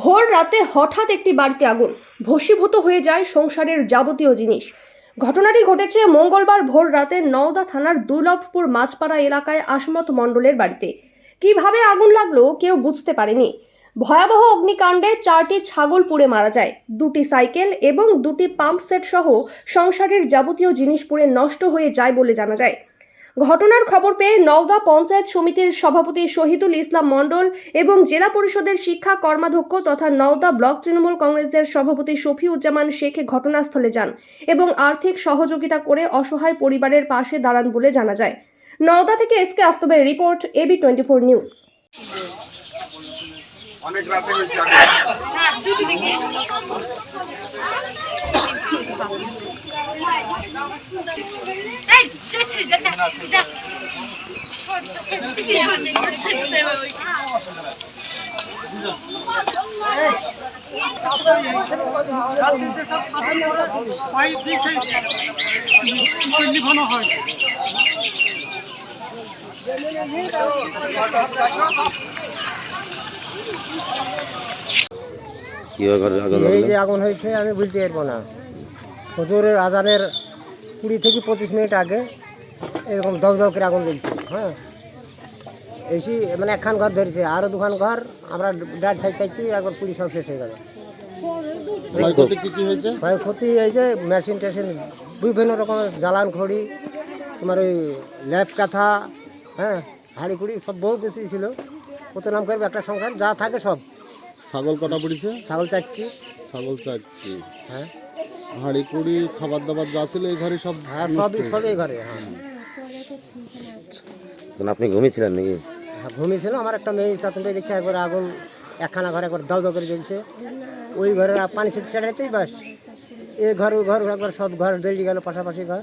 ভোর রাতে হঠাৎ একটি বাড়িতে আগুন। ভস্মীভূত হয়ে যায় সংসারের যাবতীয় জিনিস। ঘটনাটি ঘটেছে মঙ্গলবার ভোর রাতে নওদা থানার দুর্লভপুর মাছপাড়া এলাকায় আসমত মণ্ডলের বাড়িতে। কীভাবে আগুন লাগল কেউ বুঝতে পারেনি। ভয়াবহ অগ্নিকাণ্ডে চারটি ছাগল পুড়ে মারা যায়, দুটি সাইকেল এবং দুটি পাম্প সেট সহ সংসারের যাবতীয় জিনিস পুড়ে নষ্ট হয়ে যায় বলে জানা যায়। ঘটনার খবর পেয়ে নওদা পঞ্চায়েত সমিতির সভাপতি শহীদুল ইসলাম মণ্ডল এবং জেলা পরিষদের শিক্ষা কর্মাধ্যক্ষ তথা নওদা ব্লক তৃণমূল কংগ্রেসের সভাপতি শফিউজ্জামান শেখ ঘটনাস্থলে যান এবং আর্থিক সহযোগিতা করে অসহায় পরিবারের পাশে দাঁড়ান বলে জানা যায়। নওদা থেকে SK আফতাবের report AB twenty four news. অনেক রাতে হয়েছে আগে এই হয় এই যে আগুন হয়েছে, আমি বুঝতে পারব না। হজুরের আজানের কুড়ি থেকে পঁচিশ মিনিট আগে এরকম দগ দগ করে আগুন জ্বলছে হ্যাঁ। এসি মানে একখান ঘর ধরেছে আরও দুখান ঘর আমরা ডাট থাকতে থাকতে একবার পুলিশ সব শেষ হয়ে গেল। ক্ষয়ক্ষতি কি কি হয়েছে? মেশিন টেশিন বিভিন্ন রকমের জ্বালান খড়ি তোমার ওই ল্যাপ কাঁথা হ্যাঁ হাঁড়ি কুড়ি সব বহু কিছু ছিল। কত নাম করবে একটা সংখ্যা যা থাকে সব। ছাগল কটা পড়েছে? ছাগল চারটি। ছাগল চারটি। হ্যাঁ। হাঁড়ি কুড়ি খাবার দাবার যা ছিল এই ঘরে সব হ্যাঁ সবই সবই ঘরে হ্যাঁ। আপনি ঘুমিয়েছিলেন নাকি? হ্যাঁ, আমার একটা মেয়ে চাতুনটা দেখছে একবার আগুন একখানা ঘরে একবার দাও করে জ্বলছে। ওই ঘরে পানি ছিট ছাড়াতেই বাস এ ঘর ওই ঘর একবার সব ঘর জ্বলিয়ে গেল পাশাপাশি ঘর।